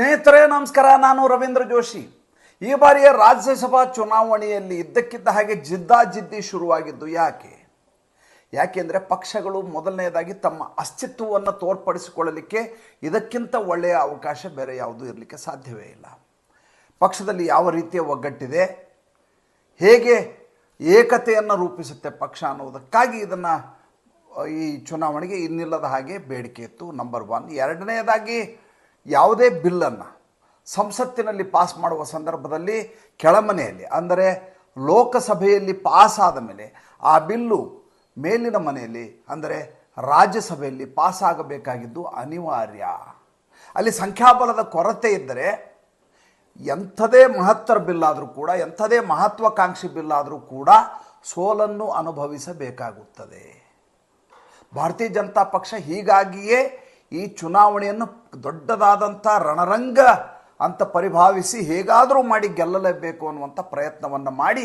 ಸ್ನೇಹಿತರೇ, ನಮಸ್ಕಾರ. ನಾನು ರವೀಂದ್ರ ಜೋಶಿ. ಈ ಬಾರಿಯ ರಾಜ್ಯಸಭಾ ಚುನಾವಣೆಯಲ್ಲಿ ಇದ್ದಕ್ಕಿದ್ದ ಹಾಗೆ ಜಿದ್ದಾಜಿದ್ದಿ ಶುರುವಾಗಿದ್ದು ಯಾಕೆ? ಯಾಕೆಂದರೆ ಪಕ್ಷಗಳು ಮೊದಲನೆಯದಾಗಿ ತಮ್ಮ ಅಸ್ತಿತ್ವವನ್ನು ತೋರ್ಪಡಿಸಿಕೊಳ್ಳಲಿಕ್ಕೆ ಇದಕ್ಕಿಂತ ಒಳ್ಳೆಯ ಅವಕಾಶ ಬೇರೆ ಯಾವುದೂ ಇರಲಿಕ್ಕೆ ಸಾಧ್ಯವೇ ಇಲ್ಲ. ಪಕ್ಷದಲ್ಲಿ ಯಾವ ರೀತಿಯ ಒಗ್ಗಟ್ಟಿದೆ? ಹೇಗೆ ಏಕತೆಯನ್ನು ರೂಪಿಸುತ್ತೆ ಪಕ್ಷ ಅನ್ನೋದಕ್ಕಾಗಿ ಇದನ್ನು, ಈ ಚುನಾವಣೆಗೆ ಇನ್ನಿಲ್ಲದ ಹಾಗೆ ಬೇಡಿಕೆ ಇತ್ತು. ನಂಬರ್ ಒನ್ ಎರಡನೆಯದಾಗಿ ಯಾವುದೇ ಬಿಲ್ಲನ್ನು ಸಂಸತ್ತಿನಲ್ಲಿ ಪಾಸ್ ಮಾಡುವ ಸಂದರ್ಭದಲ್ಲಿ ಕೆಳಮನೆಯಲ್ಲಿ, ಅಂದರೆ ಲೋಕಸಭೆಯಲ್ಲಿ ಪಾಸ್ ಆದ ಮೇಲೆ ಆ ಬಿಲ್ಲು ಮೇಲಿನ ಮನೆಯಲ್ಲಿ, ಅಂದರೆ ರಾಜ್ಯಸಭೆಯಲ್ಲಿ ಪಾಸ್ ಆಗಬೇಕಾಗಿದ್ದು ಅನಿವಾರ್ಯ. ಅಲ್ಲಿ ಸಂಖ್ಯಾಬಲದ ಕೊರತೆ ಇದ್ದರೆ ಎಂಥದೇ ಮಹತ್ತರ ಬಿಲ್ಲಾದರೂ ಕೂಡ, ಎಂಥದೇ ಮಹತ್ವಾಕಾಂಕ್ಷಿ ಬಿಲ್ಲಾದರೂ ಕೂಡ ಸೋಲನ್ನು ಅನುಭವಿಸಬೇಕಾಗುತ್ತದೆ. ಭಾರತೀಯ ಜನತಾ ಪಕ್ಷ ಹೀಗಾಗಿಯೇ ಈ ಚುನಾವಣೆಯನ್ನು ದೊಡ್ಡದಾದಂಥ ರಣರಂಗ ಅಂತ ಪರಿಭಾವಿಸಿ ಹೇಗಾದರೂ ಮಾಡಿ ಗೆಲ್ಲಲೇಬೇಕು ಅನ್ನುವಂಥ ಪ್ರಯತ್ನವನ್ನು ಮಾಡಿ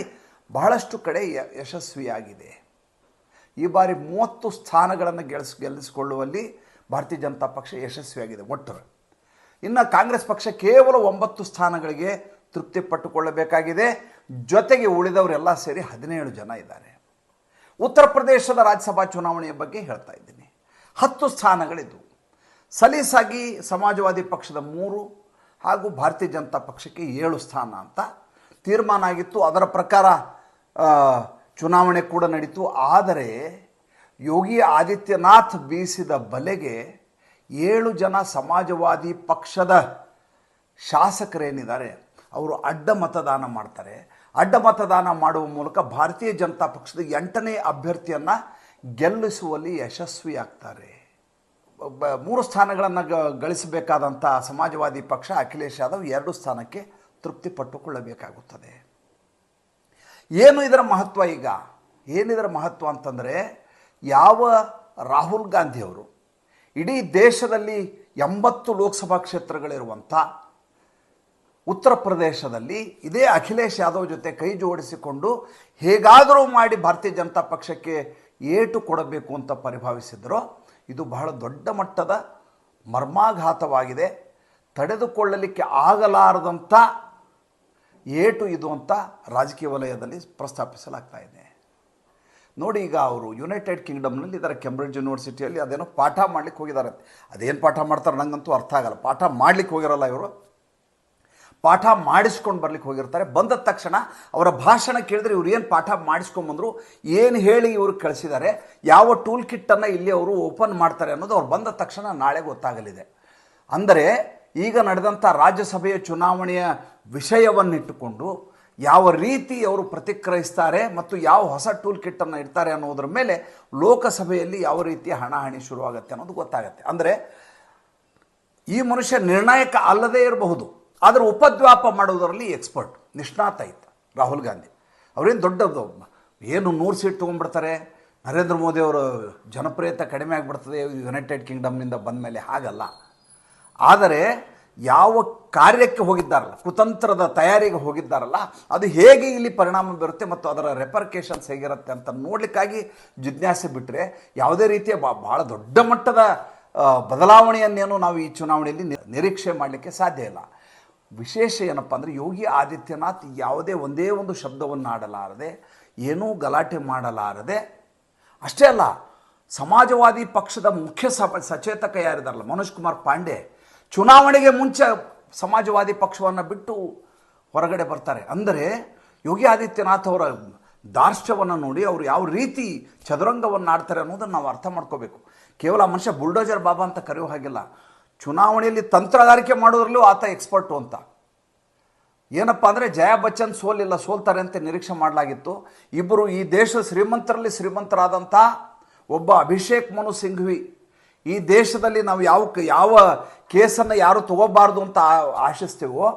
ಬಹಳಷ್ಟು ಕಡೆ ಯಶಸ್ವಿಯಾಗಿದೆ. ಈ ಬಾರಿ ಮೂವತ್ತು ಸ್ಥಾನಗಳನ್ನು ಗೆಲ್ಸ್, ಗೆಲ್ಲಿಸಿಕೊಳ್ಳುವಲ್ಲಿ ಭಾರತೀಯ ಜನತಾ ಪಕ್ಷ ಯಶಸ್ವಿಯಾಗಿದೆ ಒಟ್ಟರು ಇನ್ನು ಕಾಂಗ್ರೆಸ್ ಪಕ್ಷ ಕೇವಲ ಒಂಬತ್ತು ಸ್ಥಾನಗಳಿಗೆ ತೃಪ್ತಿ ಪಟ್ಟುಕೊಳ್ಳಬೇಕಾಗಿದೆ ಜೊತೆಗೆ ಉಳಿದವರೆಲ್ಲ ಸೇರಿ ಹದಿನೇಳು ಜನ ಇದ್ದಾರೆ. ಉತ್ತರ ಪ್ರದೇಶದ ರಾಜ್ಯಸಭಾ ಚುನಾವಣೆಯ ಬಗ್ಗೆ ಹೇಳ್ತಾ ಇದ್ದೀನಿ. ಹತ್ತು ಸ್ಥಾನಗಳಿದ್ದು ಸಲೀಸಾಗಿ ಸಮಾಜವಾದಿ ಪಕ್ಷದ ಮೂರು ಹಾಗೂ ಭಾರತೀಯ ಜನತಾ ಪಕ್ಷಕ್ಕೆ ಏಳು ಸ್ಥಾನ ಅಂತ ತೀರ್ಮಾನ ಆಗಿತ್ತು. ಅದರ ಪ್ರಕಾರ ಚುನಾವಣೆ ಕೂಡ ನಡೀತು. ಆದರೆ ಯೋಗಿ ಆದಿತ್ಯನಾಥ್ ಬೀಸಿದ ಬಲೆಗೆ ಏಳು ಜನ ಸಮಾಜವಾದಿ ಪಕ್ಷದ ಶಾಸಕರೇನಿದ್ದಾರೆ, ಅವರು ಅಡ್ಡ ಮತದಾನ ಮಾಡ್ತಾರೆ. ಅಡ್ಡ ಮತದಾನ ಮಾಡುವ ಮೂಲಕ ಭಾರತೀಯ ಜನತಾ ಪಕ್ಷದ ಎಂಟನೇ ಅಭ್ಯರ್ಥಿಯನ್ನು ಗೆಲ್ಲಿಸುವಲ್ಲಿ ಯಶಸ್ವಿಯಾಗ್ತಾರೆ. ಮೂರು ಸ್ಥಾನಗಳನ್ನು ಗಳಿಸಬೇಕಾದಂಥ ಸಮಾಜವಾದಿ ಪಕ್ಷ ಅಖಿಲೇಶ್ ಯಾದವ್ ಎರಡು ಸ್ಥಾನಕ್ಕೆ ತೃಪ್ತಿ ಪಟ್ಟುಕೊಳ್ಳಬೇಕಾಗುತ್ತದೆ ಏನು ಇದರ ಮಹತ್ವ ಈಗ? ಏನಿದರ ಮಹತ್ವ ಅಂತಂದರೆ, ಯಾವ ರಾಹುಲ್ ಗಾಂಧಿಯವರು ಇಡೀ ದೇಶದಲ್ಲಿ ಎಂಬತ್ತು ಲೋಕಸಭಾ ಕ್ಷೇತ್ರಗಳಿರುವಂಥ ಉತ್ತರ ಪ್ರದೇಶದಲ್ಲಿ ಇದೇ ಅಖಿಲೇಶ್ ಯಾದವ್ ಜೊತೆ ಕೈ ಜೋಡಿಸಿಕೊಂಡು ಹೇಗಾದರೂ ಮಾಡಿ ಭಾರತೀಯ ಜನತಾ ಪಕ್ಷಕ್ಕೆ ಏಟು ಕೊಡಬೇಕು ಅಂತ ಪರಿಭಾವಿಸಿದರೋ ಇದು ಬಹಳ ದೊಡ್ಡ ಮಟ್ಟದ ಮರ್ಮಾಘಾತವಾಗಿದೆ. ತಡೆದುಕೊಳ್ಳಲಿಕ್ಕೆ ಆಗಲಾರದಂಥ ಏಟು ಇದು ಅಂತ ರಾಜಕೀಯ ವಲಯದಲ್ಲಿ ಪ್ರಸ್ತಾಪಿಸಲಾಗ್ತಾ ಇದೆ. ನೋಡಿ ಈಗ ಅವರು ಯುನೈಟೆಡ್ ಕಿಂಗ್ಡಮ್ನಲ್ಲಿ ಇದ್ದಾರೆ ಕೆಂಬ್ರಿಡ್ಜ್ ಯೂನಿವರ್ಸಿಟಿಯಲ್ಲಿ ಅದೇನೋ ಪಾಠ ಮಾಡ್ಲಿಕ್ಕೆ ಹೋಗಿದ್ದಾರೆ. ಅದೇನು ಪಾಠ ಮಾಡ್ತಾರೆ ನನಗಂತೂ ಅರ್ಥ ಆಗಲ್ಲ. ಪಾಠ ಮಾಡ್ಲಿಕ್ಕೆ ಹೋಗಿರಲ್ಲ ಇವರು. ಪಾಠ ಮಾಡಿಸ್ಕೊಂಡು ಬರ್ಲಿಕ್ಕೆ ಹೋಗಿರ್ತಾರೆ. ಬಂದ ತಕ್ಷಣ ಅವರ ಭಾಷಣ ಕೇಳಿದ್ರೆ ಇವ್ರು ಏನು ಪಾಠ ಮಾಡಿಸ್ಕೊಂಬಂದ್ರು ಏನು ಹೇಳಿ ಇವರು ಕಳಿಸಿದ್ದಾರೆ? ಯಾವ ಟೂಲ್ ಕಿಟ್ಟನ್ನು ಇಲ್ಲಿ ಅವರು ಓಪನ್ ಮಾಡ್ತಾರೆ ಅನ್ನೋದು ಅವ್ರು ಬಂದ ತಕ್ಷಣ ನಾಳೆ ಗೊತ್ತಾಗಲಿದೆ. ಅಂದರೆ ಈಗ ನಡೆದಂಥ ರಾಜ್ಯಸಭೆಯ ಚುನಾವಣೆಯ ವಿಷಯವನ್ನಿಟ್ಟುಕೊಂಡು ಯಾವ ರೀತಿ ಅವರು ಪ್ರತಿಕ್ರಿಯಿಸ್ತಾರೆ ಮತ್ತು ಯಾವ ಹೊಸ ಟೂಲ್ ಕಿಟ್ಟನ್ನು ಇಡ್ತಾರೆ ಅನ್ನೋದ್ರ ಮೇಲೆ ಲೋಕಸಭೆಯಲ್ಲಿ ಯಾವ ರೀತಿಯ ಹಣಾಹಣಿ ಶುರುವಾಗುತ್ತೆ ಅನ್ನೋದು ಗೊತ್ತಾಗುತ್ತೆ. ಅಂದರೆ ಈ ಮನುಷ್ಯ ನಿರ್ಣಾಯಕ ಅಲ್ಲದೇ ಇರಬಹುದು. ಆದರೆ ಉಪದ್ವಾಪ ಮಾಡೋದರಲ್ಲಿ ಎಕ್ಸ್ಪರ್ಟ್ ನಿಷ್ಣಾತ ಇತ್ತು ರಾಹುಲ್ ಗಾಂಧಿ. ಅವರೇನು ದೊಡ್ಡದು? ಏನು ನೂರು ಸೀಟ್ ತೊಗೊಂಡ್ಬಿಡ್ತಾರೆ? ನರೇಂದ್ರ ಮೋದಿ ಅವರು ಜನಪ್ರಿಯತೆ ಕಡಿಮೆ ಆಗಿಬಿಡ್ತದೆ ಯುನೈಟೆಡ್ ಕಿಂಗ್ಡಮ್ನಿಂದ ಬಂದ ಮೇಲೆ ಹಾಗಲ್ಲ. ಆದರೆ ಯಾವ ಕಾರ್ಯಕ್ಕೆ ಹೋಗಿದ್ದಾರಲ್ಲ, ಕುತಂತ್ರದ ತಯಾರಿಗೆ ಹೋಗಿದ್ದಾರಲ್ಲ, ಅದು ಹೇಗೆ ಇಲ್ಲಿ ಪರಿಣಾಮ ಬೀರುತ್ತೆ ಮತ್ತು ಅದರ ರೆಪರ್ಕೇಷನ್ಸ್ ಹೇಗಿರುತ್ತೆ ಅಂತ ನೋಡಲಿಕ್ಕಾಗಿ ಜಿಜ್ಞಾಸೆ ಬಿಟ್ಟರೆ ಯಾವುದೇ ರೀತಿಯ ಬಾ- ಭಾಳ ದೊಡ್ಡ ಮಟ್ಟದ ಬದಲಾವಣೆಯನ್ನೇನು ನಾವು ಈ ಚುನಾವಣೆಯಲ್ಲಿ ನಿರೀಕ್ಷೆ ಮಾಡಲಿಕ್ಕೆ ಸಾಧ್ಯ ಇಲ್ಲ. ವಿಶೇಷ ಏನಪ್ಪ ಅಂದರೆ ಯೋಗಿ ಆದಿತ್ಯನಾಥ್ ಯಾವುದೇ ಒಂದೇ ಒಂದು ಶಬ್ದವನ್ನು ಆಡಲಾರದೆ, ಏನೂ ಗಲಾಟೆ ಮಾಡಲಾರದೆ, ಅಷ್ಟೇ ಅಲ್ಲ, ಸಮಾಜವಾದಿ ಪಕ್ಷದ ಮುಖ್ಯ ಸಚೇತಕ ಯಾರಿದಾರಲ್ಲ, ಮನೋಜ್ ಕುಮಾರ್ ಪಾಂಡೆ, ಚುನಾವಣೆಗೆ ಮುಂಚೆ ಸಮಾಜವಾದಿ ಪಕ್ಷವನ್ನು ಬಿಟ್ಟು ಹೊರಗಡೆ ಬರ್ತಾರೆ. ಅಂದರೆ ಯೋಗಿ ಆದಿತ್ಯನಾಥ್ ಅವರ ದಾರ್ಶ್ಯವನ್ನು ನೋಡಿ ಅವರು ಯಾವ ರೀತಿ ಚದುರಂಗವನ್ನು ಆಡ್ತಾರೆ ಅನ್ನೋದನ್ನು ನಾವು ಅರ್ಥ ಮಾಡ್ಕೋಬೇಕು. ಕೇವಲ ಮನುಷ್ಯ ಬುಲ್ಡೋಜರ್ ಬಾಬಾ ಅಂತ ಕರೆಯೋ ಹಾಗಿಲ್ಲ. ಚುನಾವಣೆಯಲ್ಲಿ ತಂತ್ರಗಾರಿಕೆ ಮಾಡೋದ್ರಲ್ಲೂ ಆತ ಎಕ್ಸ್ಪರ್ಟು ಅಂತ. ಏನಪ್ಪ ಅಂದರೆ ಜಯಾ ಬಚ್ಚನ್ ಸೋಲಿಲ್ಲ, ಸೋಲ್ತಾರೆ ಅಂತ ನಿರೀಕ್ಷೆ ಮಾಡಲಾಗಿತ್ತು. ಇಬ್ಬರು ಈ ದೇಶದ ಶ್ರೀಮಂತರಲ್ಲಿ ಶ್ರೀಮಂತರಾದಂಥ ಒಬ್ಬ ಅಭಿಷೇಕ್ ಮನು ಸಿಂಘ್ವಿ. ಈ ದೇಶದಲ್ಲಿ ನಾವು ಯಾವ ಯಾವ ಕೇಸನ್ನು ಯಾರು ತಗೋಬಾರ್ದು ಅಂತ ಆಶಿಸ್ತೀವೋ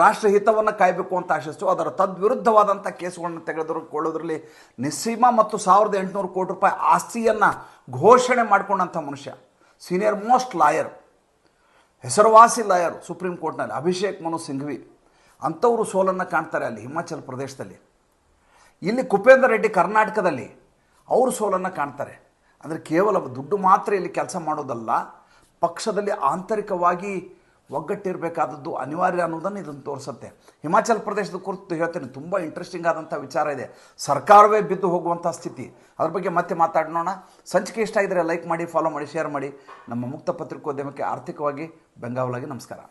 ರಾಷ್ಟ್ರಹಿತವನ್ನು ಕಾಯಬೇಕು ಅಂತ ಆಶಿಸ್ತು ಅದರ ತದ್ವಿರುದ್ಧವಾದಂಥ ಕೇಸುಗಳನ್ನು ತೆಗೆದುಕೊಳ್ಳೋದ್ರಲ್ಲಿ ನಿಸ್ಸೀಮ ಮತ್ತು ಸಾವಿರದ ಎಂಟುನೂರು ಕೋಟಿ ರೂಪಾಯಿ ಆಸ್ತಿಯನ್ನು ಘೋಷಣೆ ಮಾಡಿಕೊಂಡಂಥ ಮನುಷ್ಯ. Senior most lawyer. ಹೆಸರುವಾಸಿ ಲಾಯರ್, ಸುಪ್ರೀಂ ಕೋರ್ಟ್ನಲ್ಲಿ ಅಭಿಷೇಕ್ ಮನು ಸಿಂಘ್ವಿ. ಅಂಥವರು ಸೋಲನ್ನು ಕಾಣ್ತಾರೆ ಅಲ್ಲಿ ಹಿಮಾಚಲ ಪ್ರದೇಶದಲ್ಲಿ. ಇಲ್ಲಿ ಕುಪೇಂದ್ರ ರೆಡ್ಡಿ ಕರ್ನಾಟಕದಲ್ಲಿ ಅವರು ಸೋಲನ್ನು ಕಾಣ್ತಾರೆ. ಅಂದರೆ ಕೇವಲ ದುಡ್ಡು ಮಾತ್ರ ಇಲ್ಲಿ ಕೆಲಸ ಮಾಡೋದಲ್ಲ, ಪಕ್ಷದಲ್ಲಿ ಆಂತರಿಕವಾಗಿ ಒಗ್ಗಟ್ಟಿರಬೇಕಾದದ್ದು ಅನಿವಾರ್ಯ ಅನ್ನೋದನ್ನು ಇದನ್ನು ತೋರಿಸುತ್ತೆ. ಹಿಮಾಚಲ ಪ್ರದೇಶದ ಕುರಿತು ಹೇಳ್ತೇನೆ, ತುಂಬ ಇಂಟ್ರೆಸ್ಟಿಂಗ್ ಆದಂಥ ವಿಚಾರ ಇದೆ. ಸರ್ಕಾರವೇ ಬಿದ್ದು ಹೋಗುವಂಥ ಸ್ಥಿತಿ. ಅದ್ರ ಬಗ್ಗೆ ಮತ್ತೆ ಮಾತಾಡೋಣ ಸಂಚಿಕೆ ಇಷ್ಟ ಇದ್ದರೆ ಲೈಕ್ ಮಾಡಿ ಫಾಲೋ ಮಾಡಿ ಶೇರ್ ಮಾಡಿ. ನಮ್ಮ ಮುಕ್ತ ಪತ್ರಿಕೋದ್ಯಮಕ್ಕೆ ಆರ್ಥಿಕವಾಗಿ ಬೆಂಗಾವಲಾಗಿ ನಮಸ್ಕಾರ.